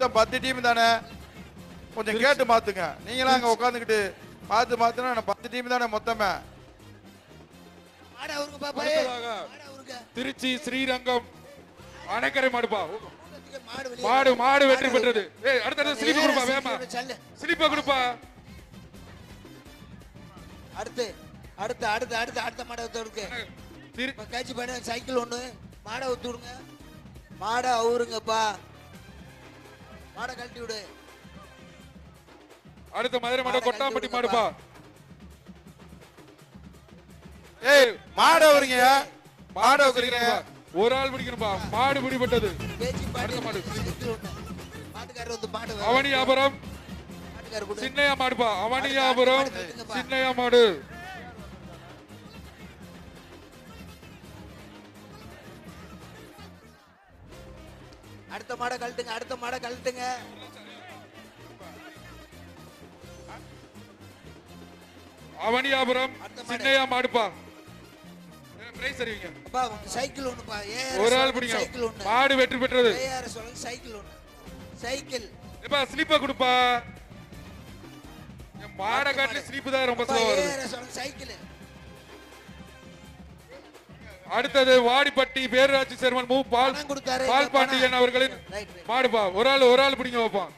மொத்தம் பத்து டீம் தானே? கொஞ்சம் கேட்டு மாத்துங்க. நீங்களாம் அங்க உட்காந்துக்கிட்டு பார்த்து மாத்துனா நான் பத்து டீம் தானே மொத்தமே? மாடு அவருங்க பாப்பா. அடுத்ததாக மாடு அவருங்க திருச்சி ஸ்ரீரங்கம் அணைக்கரை மாடுப்பா மாடு மாடு மாடு வெற்றி பெற்றது. ஏய் அடுத்த ஸ்லிப் கொடுப்பா வேமா சல்லு. ஸ்லிப்ப கொடுப்பா. அடுத்து அடுத்து அடுத்து அடுத்து அடுத்த மாடை ஊத்து விடுங்க திரு இப்ப கேட்சி பண்ண சைக்கிள் ஒண்ணு. மாடை ஊத்து விடுங்க. மாடை அவருங்கப்பா. மாடை கழட்டி விடு. அடுத்த மதுரை மாடு கொட்டாம்பட்டி மாடுப்பா. ஏய் மாடு வருங்க மாடு வைக்கிறீங்க ஒரு ஆள் பிடிக்கணும்பா மாடு பிடிபட்டது. அடுத்த மாடு. அவனியாபுரம். சின்னையா மாடுப்பா. அவனியாபுரம். சின்னையா மாடு. அடுத்த மாடை கழட்டுங்க அடுத்த மாடை கழட்டுங்க. அவனியாபுரம். சின்னையா மாடுப்பா. சைக்கிள் ஒண்ணுப்பா. ஒரு ஆள் பிடிங்க. மாடு வெற்றி பெற்றது. சொல்லுங்க சைக்கிள் ஒண்ணு. சைக்கிள். எப்பா ஸ்லிப்ப கொடுப்பா. மாடை காட்டில ஸ்லிப் தான் ரொம்ப ஸ்லோவா சொல்லுங்க சைக்கிள். அடுத்தது வாடிப்பட்டி பேரூராட்சி சேர்மன் மு. பால் பணம் கொடுத்தாரு பால் பாண்டியன் அவர்களின் மாடுப்பா ஒரு ஆள் ஒரு ஆள் பிடிங்க வைப்பான்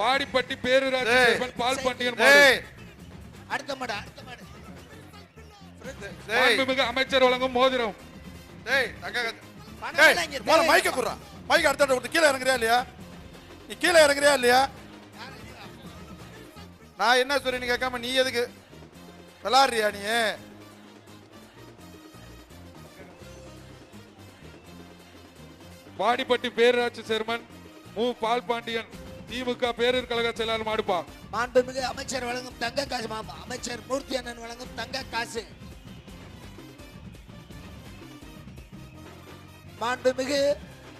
வாடிப்பட்டி பேரூராட்சி. சேர்மன் பால் பாண்டியன் மாடு. டேய் அடுத்த மாடு அடுத்த மாடு. மாண்புமிகு அமைச்சர் வழங்கும் மோதிரம். மைக்க குடுறா. மைக்க அடுத்த கொடுத்து கீழே இறங்குறியா இல்லையா? நீ கீழே இறங்குறியா இல்லையா? நான் என்ன சொல்றேன்னு கேட்காம நீ எதுக்கு? விளாடுறியா நீ? வாடிப்பட்டி பேரூராட்சி சேர்மன் மு. பால் பாண்டியன் திமுக பேரூர் கழக செயலாளர் மாடுப்பா. மாண்புமிகு அமைச்சர் வழங்கும் தங்க காசு அமைச்சர் மூர்த்தி அண்ணன் வழங்கும் தங்க காசு. மாண்புமிகு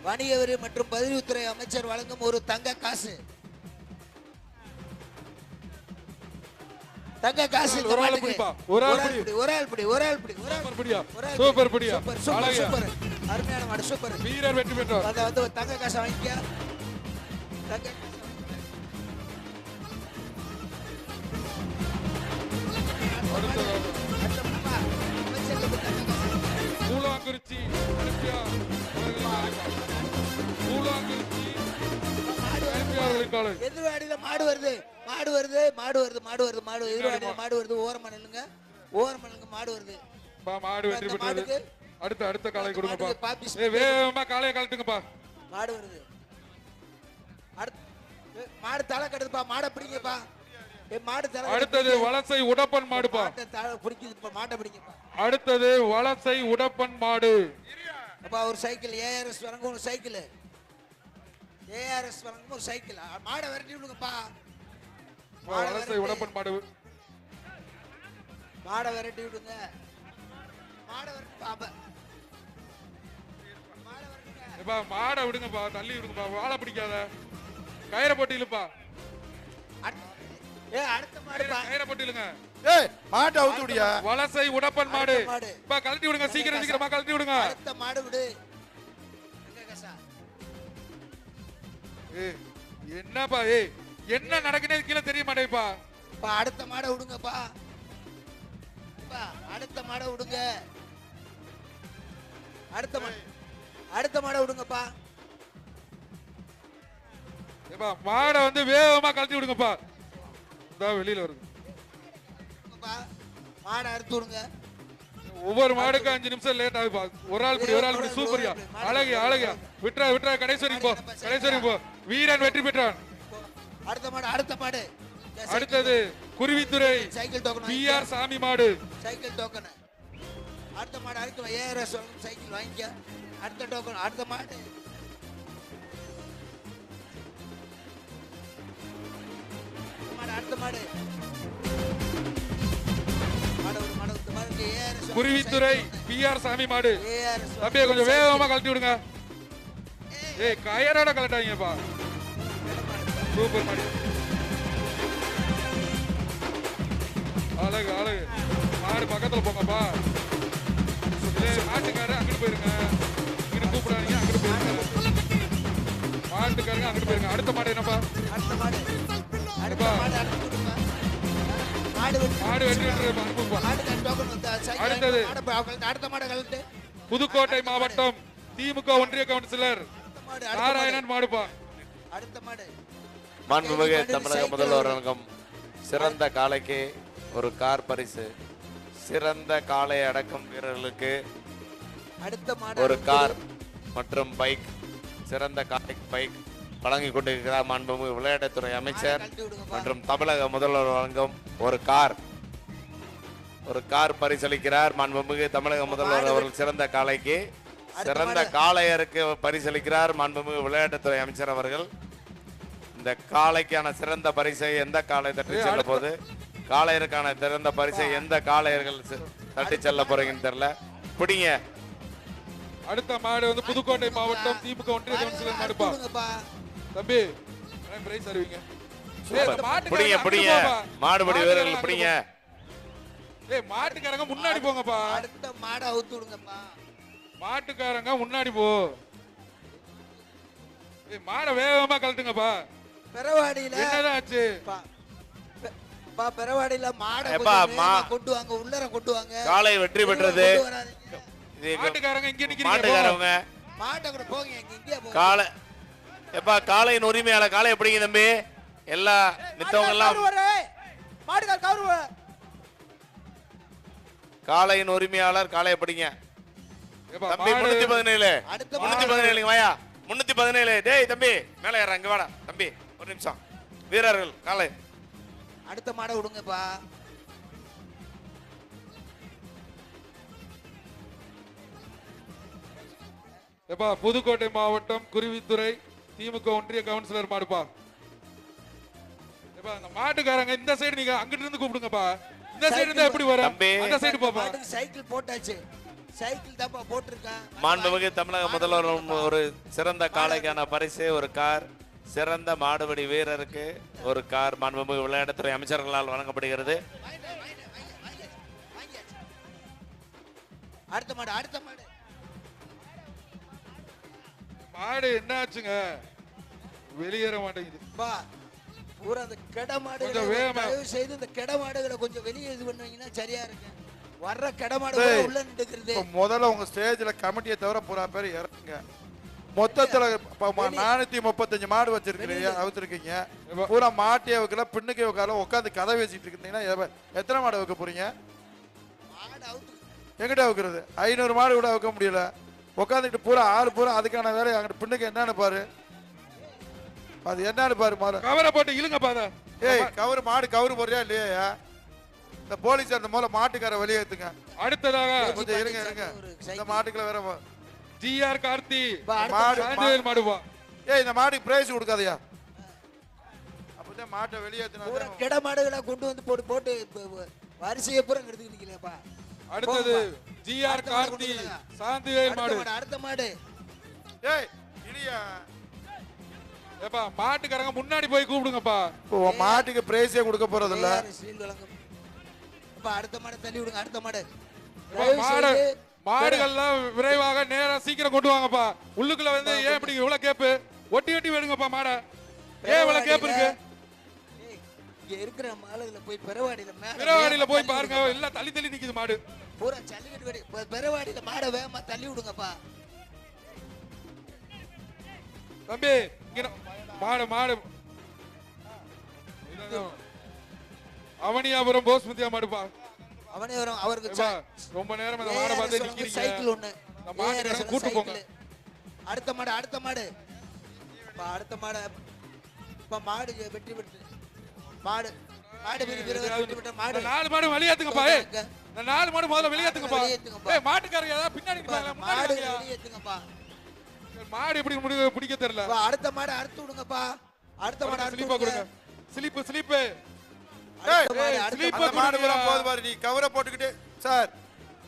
வணிக வரி மற்றும் பதிவுத்துறை அமைச்சர் வழங்கும் ஒரு தங்க காசு. தங்க காசு ஒரு ஆள். பிடிப்பா, ஒரு ஆள் பிடி. பிடி, ஒரு ஆள் பிடி ஒரு ஆள் பிடி. சூப்பர் பிடியா. சூப்பர் பிடி. பிடியா. Super super. அருமையான மாடு சூப்பர் வீரர் வெற்றி பெற்றார். அதை வந்து தங்க காசை வாங்கிக்க. தங்க காசை அடுத்த மாமா, அமைச்சருக்கு தங்க காசு. கூழாங்குறிச்சி அனுப்பியா அவர்களின் அழைப்பார். கூழாங்குறிச்சி மாடு வருது. அனுப்பியா அவர்களின் காலை எதிர்வாடியில மாடு வருது. மாடு வருது மாடு வருது மாடு வருது மாடு எதிர்வாடியில மாடு வருது. ஓரமா நில்லுங்க. ஓரமா நில்லுங்க மாடு வருது. மாடு வெற்றி பெற்றது அடுத்த அடுத்த காலை கொடுங்கப்பா. ஏ வேகமா காலையை கழட்டுங்கப்பா. மாடு வருது. மாடு தலை கட்டுதுப்பா மாடை பிடிங்கப்பா. அடுத்தது வலசை உடப்பன் மாடுப்பா. மாட்டை பிடிங்கப்பா. அடுத்தது வலசை உடப்பன் மாடு. அப்பா ஒரு சைக்கிள். ஏஆர்எஸ் வழங்கும் ஒரு சைக்கிள். ஏஆர்எஸ் வழங்கும் ஒரு சைக்கிள். மாடை விரட்டி விடுங்கப்பா. மாடை வலசை உடப்பன் மாடு. மாடை விரட்டி விடுங்க. மாடை விரட்டி பாப்பா எப்பா மாடை விடுங்கப்பா தள்ளி விடுங்கப்பா வாழை பிடிக்காத. கயிறை போட்டு இழுப்பா. ஏ அடுத்த மாடுப்பா. கயிறை போட்டு இழுங்க. ஏய் மாட்டை அவுத்து விடியா? வலசை உடப்பன் மாடு. மாடு. இப்ப கழட்டி விடுங்க சீக்கிரம் சீக்கிரமா கழட்டி விடுங்க. அடுத்த மாடு விடு. எங்க கசா? ஏய், என்னப்பா ஏய் என்ன நடக்குனே கீழே தெரிய மாட்டேப்பா அடுத்த மாடை விடுங்கப்பா. அடுத்த மாடை விடுங்க. அடுத்த மாடு. அடுத்த மாடை விடுங்கப்பா. ஏப்பா மாடை வந்து வேகமா கழட்டி விடுங்கப்பா. வெளியில வருது. மாடை அறுத்து விடுங்க. ஒவ்வொரு மாடுக்கும் அஞ்சு நிமிஷம் லேட் ஆகுப்பா ஒரு ஆள் படி ஒரு ஆள் படி சூப்பரியா அழகியா அழகியா. விட்றா விட்றா கடைசி போ. கடைசி போ. வீரன் வெற்றி பெற்றான். அடுத்த மாடு அடுத்த மாடு. அடுத்தது Kuruvithurai. Cycle token P. R Sami மாடு. Cycle token. அடுத்த மாடு அடுத்த ஏஆர்எஸ் சைக்கிள் வாங்கிக்க. அடுத்த டோக்கன் அடுத்த மாடு. அடுத்த மாடு. குருவித்துறை பி ஆர் சாமி மாடு. தம்பியை கொஞ்சம் வேகமா கழட்டி விடுங்க. ஏய் கயரோட கழட்டாங்கப்பா சூப்பர் மாடு. அழகு அழகு. மாடு பக்கத்துல போங்கப்பா. இல்ல மாட்டுக்காரர் அங்கிட்டு போயிருங்க. கூப்பிடாதீங்க அங்கிட்டு போயிருங்க மாட்டுக்காரங்க அங்கிட்டு போயிருங்க அடுத்த மாடு என்னப்பா அடுத்த மாடு அடுத்த. மாடு அடுத்து அடுத்தது. அடுத்த மாடு கழட்டு புதுக்கோட்டை மாவட்டம் திமுக ஒன்றிய கவுன்சிலர் நாராயணன் மாடுப்பா அடுத்த மாடு மாண்புமிகு தமிழக முதல்வர் வழங்கும் சிறந்த காளைக்கு ஒரு கார் பரிசு சிறந்த காளை அடக்கும் வீரர்களுக்கு அடுத்த மாடு ஒரு. கார் மற்றும் பைக் சிறந்த காலை பைக் வழங்கி கொண்டிருக்கிறார் மாண்புமிகு விளையாட்டுத்துறை அமைச்சர். மற்றும் தமிழக முதல்வர் வழங்கும் ஒரு கார். ஒரு கார் பரிசளிக்கிறார் மாண்புமிகு தமிழக முதல்வர் அவர்கள் சிறந்த காளைக்கு சிறந்த காளையருக்கு பரிசளிக்கிறார் மாண்புமிகு விளையாட்டுத்துறை அமைச்சர் அவர்கள். இந்த காளைக்கான சிறந்த பரிசை எந்த காளை தட்டி செல்ல போது காளையருக்கான சிறந்த பரிசை எந்த காளையர்கள் தட்டி செல்ல போறீங்கன்னு தெரியல. பிடிங்க. அடுத்த மாடு வந்து புதுக்கோட்டை மாவட்டம் திமுக ஒன்றிய கவுன்சிலர் மாடுப்பா. தம்பி பிரைஸ் அறிவிங்க பிடிங்க பிடிங்க. மாடுபடி வீரர்கள் பிடிங்க. ஏய் மாட்டுக்காரங்க முன்னாடி போங்கப்பா. அடுத்த மாடை அவுத்து விடுங்கப்பா. மாட்டுக்காரங்க முன்னாடி போ. ஏய் மாடை வேகமா கழட்டுங்கப்பா. பெறவாடியில என்னதான் ஆச்சு பா பெறவாடியில மாடை கொண்டு வாங்க உள்ளர கொண்டு வாங்க காளை வெற்றி பெற்றது. மாட்டுக்காரங்க இங்க நிக்கிறீங்க மாட்டுக்காரவங்க. மாட்டை கூட போங்க இங்க இங்கே போங்க காளை எப்பா காளையின் உரிமையாளர் காளை எப்படிங்க தம்பி. எல்லா மித்தவங்க எல்லாம் மாடுகார் கவுரு காளையின் உரிமையாளர் காளை எப்படிங்க ஏப்பா, தம்பி மாடு- முன்னூத்தி பதினேழு. அடுத்த முன்னூத்தி. பதினேழுங்க வாயா. முன்னூத்தி பதினேழு. டேய் தம்பி மேல ஏற இங்க வாடா. தம்பி ஒரு நிமிஷம். வீரர்கள் காளை. அடுத்த மாடை விடுங்கப்பா. ஏப்பா புதுக்கோட்டை மாவட்டம் குருவித்துறை திமுக ஒன்றிய கவுன்சிலர் மாடுப்பா. ஏப்பா அந்த மாட்டுக்காரங்க இந்த சைடு நீங்க அங்கிட்டு இருந்து கூப்பிடுங்கப்பா. இந்த சைடு இருந்தா எப்படி வரும்? தம்பி. அந்த சைடு பாப்பா. சைக்கிள் போட்டாச்சு. சைக்கிள் தாப்பா போட்டிருக்கேன். மாண்புமிகு தமிழக முதல்வர் ஒரு சிறந்த காளைக்கான பரிசு ஒரு கார் சிறந்த மாடுபிடி வீரருக்கு ஒரு கார். மாண்புமிகு விளையாட்டுத்துறை அமைச்சர்களால் வழங்கப்படுகிறது. அடுத்த மாடு அடுத்த மாடு. மாடு என்ன ஆச்சுங்க வெளியேற மாட்டேங்குது. பா பூரா அந்த கெட வேகமா. தயவு செய்து இந்த கெட மாடுகளை கொஞ்சம் வெளியே இது பண்ணுவீங்கன்னா சரியா இருக்கு. வர்ற கெட மாடு உள்ள நின்றுக்கிறது. முதல்ல உங்க ஸ்டேஜ்ல கமிட்டியை தவிர பூரா பேர் இறங்குங்க. மொத்தத்துல நானூத்தி முப்பத்தஞ்சு மாடு வச்சிருக்கீங்க அவுத்திருக்கீங்க. பூரா மாட்டியை வைக்கல பின்னுக்கு வைக்கல உட்காந்து கதை பேசிட்டு இருக்கீங்கன்னா எத்தனை மாடு வைக்க போறீங்க? மாடு எங்கிட்ட வைக்கிறது ஐநூறு மாடு கூட வைக்க முடியல. உட்காந்துக்கிட்டு பூரா ஆறு பூரா அதுக்கான வேலையை அங்கிட்டு பின்னுக்கு என்னன்னு பாரு. அது என்னன்னு பாரு முதல்ல கவரை போட்டு இழுங்கப்பா அதை ஏய் கவுரு மாடு கவுரு போறியா இல்லையா? இந்த போலீஸ் அந்த முதல்ல மாட்டுக்கார வெளியேத்துங்க அடுத்ததாக கொஞ்சம் இருங்க இருங்க. ஒரு இந்த. மாட்டுக்குள்ள வேற ஜிஆர் கார்த்தி. மாடு மாடுப்பா ஏய் இந்த மாட்டுக்கு பிரைஸ் கொடுக்காதயா. அப்பதான் மாட்டை பூரா வெளியேத்தினா கெட மாடுகளை கொண்டு வந்து போட்டு போட்டு வரிசையை பூரா எடுத்துக்கிட்டு நிக்கலையாப்பா அடுத்தது. ஜிஆர் கார்த்தி. சாந்திவேல் மாடு. அடுத்த மாடு. ஏய் இடியா. ஏப்பா மாட்டுக்காரங்க முன்னாடி போய் கூப்பிடுங்கப்பா. மாட்டுக்கு பிரைஸே கொடுக்க போறது இல்ல அடுத்த மாடு தள்ளி விடுங்க அடுத்த மாடு. மாடு மாடுகள்லாம் விரைவாக நேரா சீக்கிரம் கொண்டு வாங்கப்பா. உள்ளுக்குள்ள வந்து ஏன் இப்படி இவ்வளவு கேப்பு. ஒட்டி ஒட்டி வேணுங்கப்பா மாடை. ஏன் இவ்வளவு கேப்பு இருக்கு? இங்க இருக்கிற மாடுகளை போய் விரைவாடியில வேகமா போய் பாருங்க. எல்லாம் தள்ளி தள்ளி நிக்குது மாடு. பூரா ஜல்லிக்கட்டு வெடி பெ- பெறவாடியில மாடை வேகமா தள்ளி விடுங்கப்பா. தம்பி இங்க மாடு மாடு. அவனியாபுரம் போஸ்மதியா மாடுப்பா. அவனே வரும் அவருக்கு ரொம்ப நேரம் இந்த மாடை பார்த்து வந்து சைக்கிள் நிக்கிறீங்க. ஒண்ணு. இந்த வந்து கூட்டு போங்க. அடுத்த மாடு அடுத்த மாடு. அடுத்த மாடு. இப்ப மாடு வெற்றி பெற்று. மாடு மாடு மாடு. நாலு மாடு. போங்க. இந்த நாலு மாடு முதல்ல வெளியேத்துங்கப்பா. ஏய் மாட்டுக்காரங்க ஏதாவது பின்னாடி மாடு. வெளியேத்துங்கப்பா. மாடு எப்படி முடிவு பிடிக்க தெரியல. அடுத்த மாடு அறுத்து விடுங்கப்பா. அடுத்த மாடு ஸ்லிப்பா கொடுங்க. ஸ்லிப்பு ஸ்லிப்பு அடுத்த மாடு அந்த. போது பாரு நீ கவரை போட்டுக்கிட்டு சார்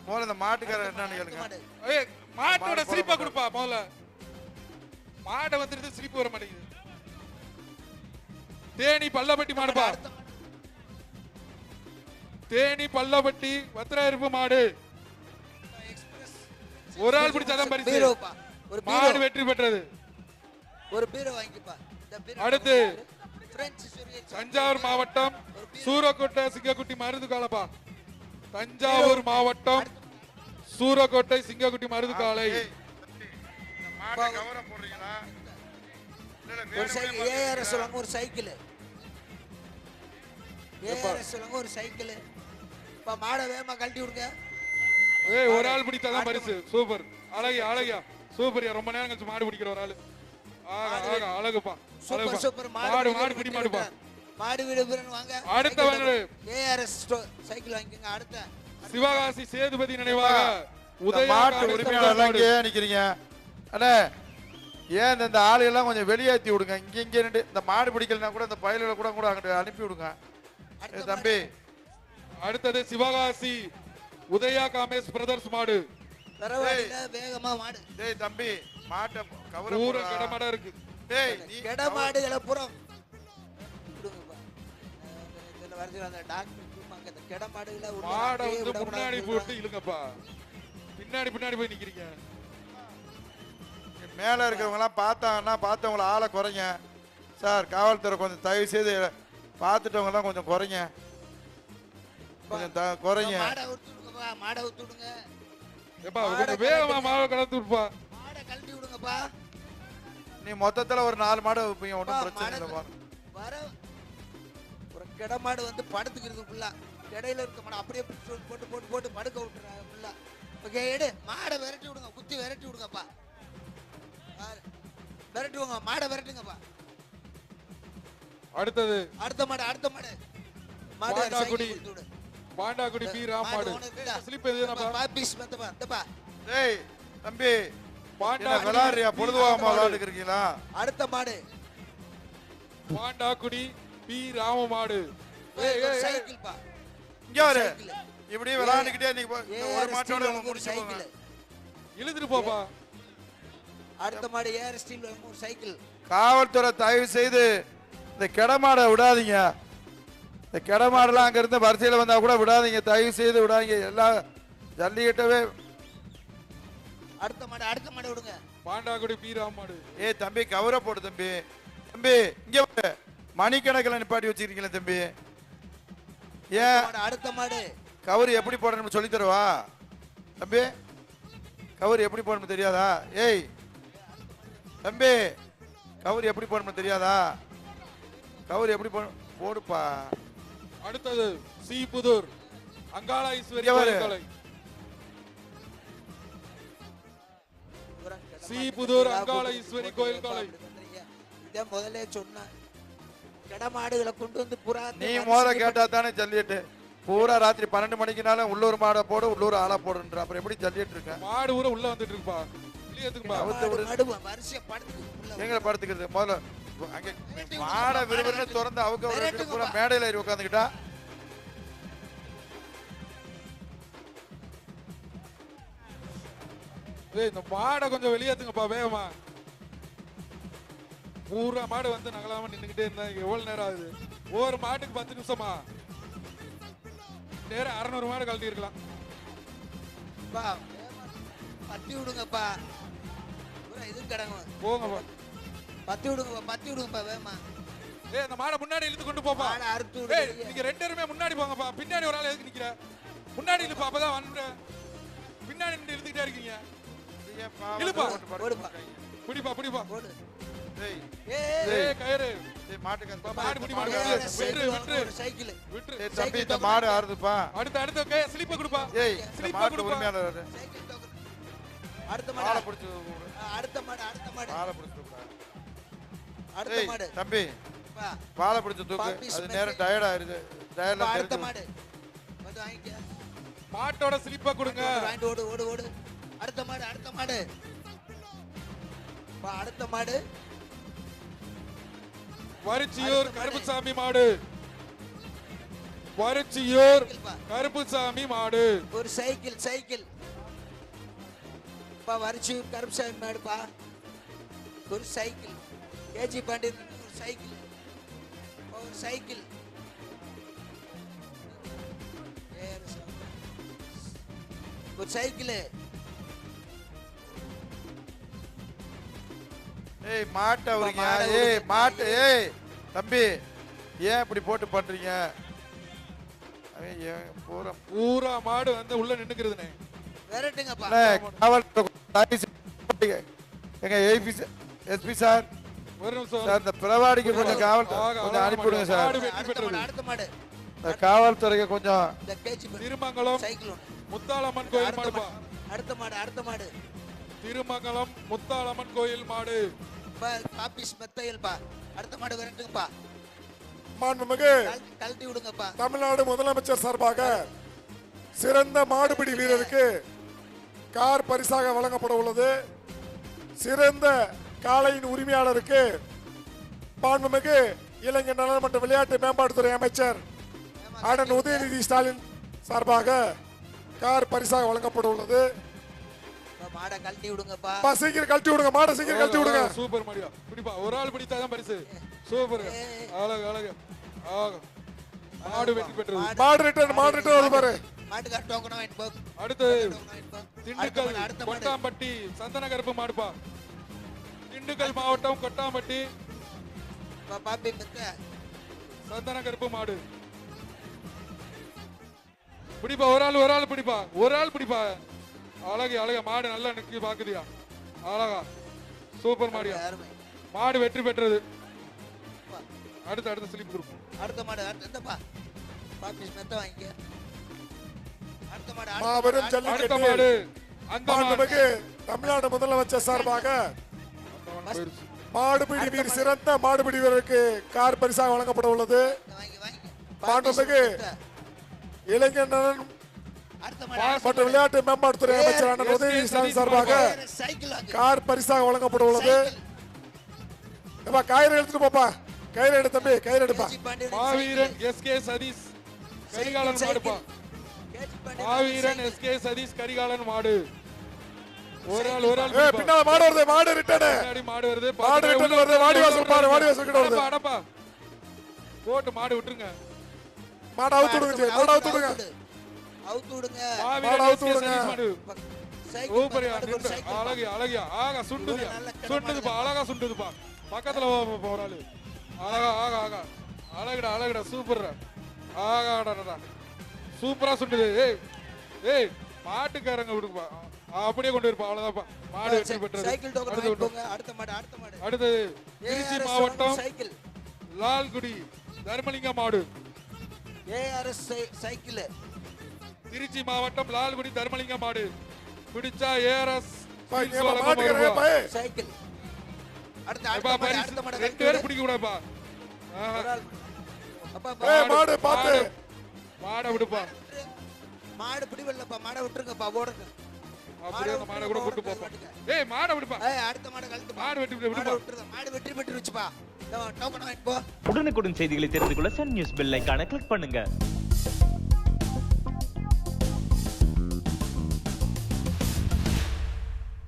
முதல்ல இந்த மாட்டுக்காரர் என்னன்னு கேளுங்க. மாடு ஏய் மாட்டோட மாடு ஸ்லிப்பா கொடுப்பா முதல்ல. மாடை வந்துட்டு ஸ்லிப் வர மாட்டேங்குது. தேனி பல்லப்பட்டி மாடுப்பா. தேனி பல்லப்பட்டி வத்திராயிருப்பு மாடு. ஒரு ஆள் பிடிச்சாதான் பரிசு. மாடு வெற்றி பெற்றது. ஒரு பீரோ வாங்கிப்பா. அடுத்து. தஞ்சாவூர் மாவட்டம் சூரக்கோட்டை சிங்கக்குட்டி மருது காலப்பா தஞ்சாவூர் மாவட்டம் சூரக்கோட்டை சிங்கக்குட்டி மருது காலை ஒரு சைக்கிள் ஏஆர்எஸ் சொல்லுங்க ஒரு சைக்கிள். ஏஆர்எஸ் சொல்லுங்க ஒரு சைக்கிள். இப்போ மாடை வேகமா கழட்டி விடுங்க. ஏய் ஒரு ஆள் பிடித்தாதான் பரிசு. சூப்பர். அழகியா அழகியா. சூப்பர்யா ரொம்ப நேரம் கழிச்சு மாடு பிடிக்கிற ஒரு ஆளு. ஆகா ஆகா அழகுப்பா. Super super. மாடு மாடு மாடு பிடி மாடுப்பா. மாடு வீடு வீரன் வாங்க. அடுத்த. ஏஆர்எஸ் சைக்கிள் வாங்கிக்கோங்க அடுத்த. சிவகாசி சேதுபதி நினைவாக உதயா மாட்டு மாடு. இங்கே நிக்கிறீங்க? அண்ணே ஏன் இந்த- ஆளுகள்லாம் கொஞ்சம் வெளியேற்றி விடுங்க. இங்க இங்க நின்று இந்த மாடு பிடிக்கலனா கூட இந்த பயலுகளை கூட கூட அங்கிட்டு அனுப்பி விடுங்க. தம்பி. அடுத்தது சிவகாசி உதயா காமேஷ் பிரதர்ஸ் மாடு. வேகமா மாடு. டேய் தம்பி மாட்டை கவர பூரா. கடமாடா இருக்கு. டேய் நீ கெட மாடுகளை புறம் மாடை வந்து முன்னாடி. போட்டு இழுங்கப்பா. பின்னாடி பின்னாடி போய் நிக்கிறீங்க. மேல இருக்கிறவங்கலாம் பார்த்தாங்கன்னா பார்த்தவங்கள ஆளை குறைங்க. சார் காவல்துறை கொஞ்சம் தயவு செய்து பார்த்துட்டவங்கலாம் கொஞ்சம் குறைங்க. கொஞ்சம் த குறைங்க. மாடை அவுத்து விடுங்கப்பா, மாடை அவுத்து விடுங்க. ஏப்பா கொஞ்சம் வேகமா மாவை கலந்து விடுப்பா. மாடை கழட்டி விடுங்கப்பா. நீ மொத்தத்துல ஒரு நாலு மாடு வைப்பீங்க ஒன்றும் பிரச்சனை இல்லைப்பா. வர ஒரு கெட மாடு வந்து படுத்துக்கிறது ஃபுல்லா இடையில இருக்க மாடு அப்படியே பிடிச்சு போட்டு போட்டு போட்டு படுக்க விட்டுறாங்க ஃபுல்லா ஓகே எடு. மாடை விரட்டி விடுங்க குத்தி விரட்டி விடுங்கப்பா. பாரு. விரட்டி விடுங்க மாடை விரட்டுங்கப்பா அடுத்தது அடுத்த மாடு அடுத்த மாடு மாடு வாடா சைக்கிள் குடி. கொடுத்து விடு. பாண்டாக்குடி பி ராம் மாடு ஒண்ணு இருக்குடா. ஸ்லிப் எது இந்தப்பா, பாப்பீஸ் வந்துப்பா இந்தப்பா டேய் தம்பி என்ன பாண்டாக்குடி விளாடுறியா பி. பொழுதுவாகமா. விளாண்டுக்கு இருக்கீங்களா அடுத்த மாடு பாண்டாக்குடி பி ராம மாடு. சைக்கிள் பா இங்க வரு. இப்படியே விளாண்டுக்கிட்டே நீ போ- இந்த ஒரு மாட்டோட முடிச்சு போங்க சைக்கிள் இழுத்துட்டு போப்பா அடுத்த மாடு ஏஆர் ஸ்டீல் ஒரு சைக்கிள் காவல்துறை தயவு செய்து இந்த கிடமாடை விடாதீங்க. இந்த கிடமாடெல்லாம் அங்க இருந்து வரிசையில வந்தா கூட விடாதீங்க. தயவு செய்து விடாதீங்க. எல்லா ஜல்லிக்கட்டவே அடுத்த மாடு அடுத்த மாடு விடுங்க. பாண்டாக்குடி பி ராம் மாடு. ஏய் தம்பி கவரை போடு தம்பி. தம்பி இங்க. மணிக்கணக்கில் நிப்பாட்டி வச்சிருக்கீங்களே தம்பி. ஏன்? அடுத்த மாடு. கவர் எப்படி போடணும்னு சொல்லி தருவா? தம்பி கவர் எப்படி போடணும்னு தெரியாதா? ஏய் தம்பி கவர் எப்படி போடணும்னு தெரியாதா? கவர் எப்படி போட போடுப்பா. அடுத்தது சி புதூர் அங்காள ஈஸ்வரி கலை ஸ்ரீபுதூர் கட்டிலா அங்காள ஈஸ்வரி கோயில் பண்றீங்க. இதே முதல்ல சொன்னேன் கிடமாடுகளை கொண்டு வந்து புறா நீ மோத கேட்டா தானே ஜல்லிட்டு பூரா ராத்திரி பன்னெண்டு மணிக்குனால உள்ளூர் மாடை போடு உள்ளூர் ஆளை போடுன்ற. அப்புறம் எப்படி ஜல்லிட்டு இருக்க? மாடு ஊர உள்ள வந்துட்டு இருக்குப்பா. எங்களை படுத்துக்கிறது? முதல்ல அங்க மாடை விறுவிறுன்னு திறந்து அவங்க ஒரு பூரா மேடையில ஏறி உட்காந்துக்கிட்டா இந்த மாடை கொஞ்சம் வெளியேத்துங்கப்பா வேகமா. பூரா மாடு வந்து நகலாம நின்னுகிட்டே இருந்தா எவ்வளவு நேரம் ஆகுது? ஒவ்வொரு மாட்டுக்கு பத்து நிமிஷமா? நேரம் அறுநூறு மாடு கழட்டி இருக்கலாம் பா, பத்தி விடுங்கப்பா. பூரா இது கிடங்க போங்கப்பா பத்தி விடுங்கப்பா பத்தி விடுங்கப்பா வேமா ஏய் மாடை முன்னாடி இழுத்து கொண்டு போப்பா. மாடை அறுத்து ஏய் விடுங்க நீங்க ரெண்டு பேருமே முன்னாடி போங்கப்பா. பின்னாடி ஒரு ஆள் எதுக்கு நிக்கிற? முன்னாடி இழுப்பா அப்பதான் வந்து. பின்னாடி நின்று இழுத்துக்கிட்டே இருக்கீங்க. இழுப்பா. ஓடுப்பா பிடிப்பா. பிடிப்பா ஓடு டேய் ஏய். ஏய் கயிறு. டேய் மாட்டுக்கு மாடு பிடி மாடு ஏய், விட்டு சைக்கிள் விட்டு. ஒரு சைக்கிள். தம்பி இந்த மாடு ஆறுதுப்பா. அடுத்த அடுத்த கை ஸ்லிப்ப கொடுப்பா. ஏய் இந்த ஸ்லிப்பா மாட்டு கொடுப்பா. உரிமையாளர் சைக்கிள் டோக்கன் அடுத்த ஆளை மாடு பிடிச்சு விடு. ஆ, அடுத்த மாடு அடுத்த மாடு. ஆளை பிடிச்சு. அடுத்த ஏய் மாடு. தம்பி பா, வாழை பிடிச்சு தூக்கு. அது. நேரம் டயர்ட் ஆயிருது. அடுத்த மாடு. வந்து வாங்கிக்க. மாட்டோட ஸ்லிப்பா கொடுங்க. வாங்கிட்டு ஓடு ஓடு ஓடு. அடுத்த மாடு அடுத்த மாடு. பா, அடுத்த மாடு. வரிச்சியூர். கருப்புசாமி மாடு. வரிச்சியூர் பா. கருப்புசாமி மாடு. ஒரு சைக்கிள் சைக்கிள். பா வரிச்சு கருப்புசாமி மாடுப்பா ஒரு சைக்கிள். கேஜி பாண்டி ஒரு சைக்கிள். ஒரு சைக்கிள். ஒரு சைக்கிள். ஏய் மாட்டை அவருங்க ஏய். மாட்டு ஏய் தம்பி ஏன் இப்படி போட்டு பண்றீங்க? பூரா பூரா மாடு வந்து உள்ள நின்னுக்கிறதுனே விரட்டுங்கப்பா. எங்க ஏபி எஸ்பி சார். சார் இந்த பிரவாடிக்கு கொஞ்சம் காவல் கொஞ்சம் அனுப்பிவிடுங்க மாடு சார் இந்த காவல்துறைக்கு கொஞ்சம் திருமங்கலம் முத்தாளம்மன் கோயில் மாடு அடுத்த மாடு அடுத்த மாடு. திருமங்கலம் முத்தாளம்மன் கோயில் மாடு. பாப்பிஸ் மெத்தையல்பா. அடுத்த மாடு விரட்டுங்கப்பா. மாண்புமிகு கழட்டி விடுங்கப்பா. தமிழ்நாடு முதலமைச்சர் சார்பாக சிறந்த மாடுபிடி வீரருக்கு கார் பரிசாக வழங்கப்பட உள்ளது. சிறந்த காளையின் உரிமையாளருக்கு மாண்புமிகு இளைஞர் நலன் மற்றும் விளையாட்டு மேம்பாட்டுத்துறை அமைச்சர் அண்ணன் உதயநிதி ஸ்டாலின் சார்பாக கார் பரிசாக வழங்கப்பட உள்ளது. இப்ப மாடை கழட்டி விடுங்கப்பா. பா, சீக்கிரம் கழட்டி விடுங்க மாடை சீக்கிரம் கழட்டி விடுங்க. சூப்பர் மாடியா. பிடிப்பா ஒரு ஆள் பிடித்தாதான் பரிசு. சூப்பர். அழகு அழகு. மாடு வெற்றி பெற்றது. மாடு. ரிட்டர்ன் மாடு ரிட்டர்ன் வருது பாரு. மாட்டுக்கார டோக்கன் வாங்கிட்டு போ. அடுத்து திண்டுக்கல் கொட்டாம்பட்டி சந்தன கருப்பு மாடுப்பா. திண்டுக்கல் மாவட்டம் கொட்டாம்பட்டி. பாப்பி மெத்த சந்தன கருப்பு மாடு. பிடிப்பா ஒரு ஆள் ஒரு ஆள் பிடிப்பா. ஒரு ஆள் பிடிப்பா. அழகு அழகு. மாடு நல்லா நிக்கி பாக்குதியா? அழகா. சூப்பர் மாடியா. மாடு வெற்றி பெற்றது. அடுத்து அடுத்த ஸ்லிப் கொடுப்போம். அடுத்த மாடு அடுத்த இந்தப்பா. பாப்பிஸ் மெத்த வாங்கிக்க. மாபெரும் ஜல்லிக்கட்டு. மாண்புமிகு தமிழ்நாடு முதலமைச்சர் சார்பாக. மாடுபிடி வீர் சிறந்த மாடுபிடி வீரருக்கு கார் பரிசாக வழங்கப்பட உள்ளது. மாண்புமிகு மெத்த. இளைஞர் நலன் அடுத்த மாடு பாஸ் அடுத்த மற்றும் விளையாட்டு மேம்பாட்டுத்துறை அமைச்சர் அண்ணன் உதயநிதி ஸ்டாலின் சார்பாக கார் பரிசாக வழங்கப்பட உள்ளது. கயிறு எடுத்துட்டு போப்பா. கயிறு எடு தம்பி கயிறு எடுப்பா. மாவீரன் எஸ் கே சதீஷ் கரிகாலன் மாடுப்பா. மாவீரன். எஸ் கே சதீஷ் கரிகாலன் மாடு. ஒரு ஆள் ஒரு ஆள். பின்னால மாடு வருது மாடு ரிட்டர்னு மாடு வருது மாடு வருது, வாடி வாசல் பாரு, வாடி வாசல் கிட்ட வருது. அடப்பா, அடப்பா. போட்டு மாடு விட்டுருங்க. மாடு அவுத்து விடுங்க மாடு அவுத்து விடுங்க. அவுத்து அவுத்து மாடு சூப்பர்யா அழகு அழகியா ஆகா சுண்டுதியா சுண்டுதுப்பா அழகா சுண்டுதுப்பா பக்கத்துல ஆளு. அழகா ஆகா ஆகா. அழகுடா அழகுடா சூப்பர் ஆகாடா சூப்பரா சுண்டுது ஏய் ஏய் மாட்டுக்காரங்க விடுப்பா. அப்படியே கொண்டு இருப்பா அவ்வளவுதான்ப்பா. மாடு வெற்றி பெற்றது சைக்கிள் டோக்கன் விட்டோம். போங்க. அடுத்த மாடு அடுத்த மாடு. அடுத்தது திருச்சி மாவட்டம் சைக்கிள். லால்குடி தர்மலிங்க மாடு. ARS cycle. திருச்சி மாவட்டம் லால்குடி தர்மலிங்க மாடு. பிடிச்சா ஏஆர்எஸ். சைக்கிள். அடுத்த அடுத்த மாடு அடுத்த மாடு ரெண்டு பேரும் பிடிக்க கூடாதுப்பா. அப்பா மாடு. பார்த்து. மாடு. விடுப்பா. மாடு பிடிவில்லப்பா மாடை விட்டுருங்கப்பா ஓடுங்க. அப்படியே அந்த மாடை கூட கூட்டு போப்பா. ஏய் மாடை விடுப்பா. ஏய் அடுத்த மாடு கழுத்து மாடு வெட்டி விடு, மாடு விடுப்பா. மாடு வெற்றி பெற்று வச்சுப்பா உடனுக்குடன் செய்திகளை தெரிந்து கொள்ள சன் நியூஸ் பெல் ஐகானை கிளிக் பண்ணுங்க.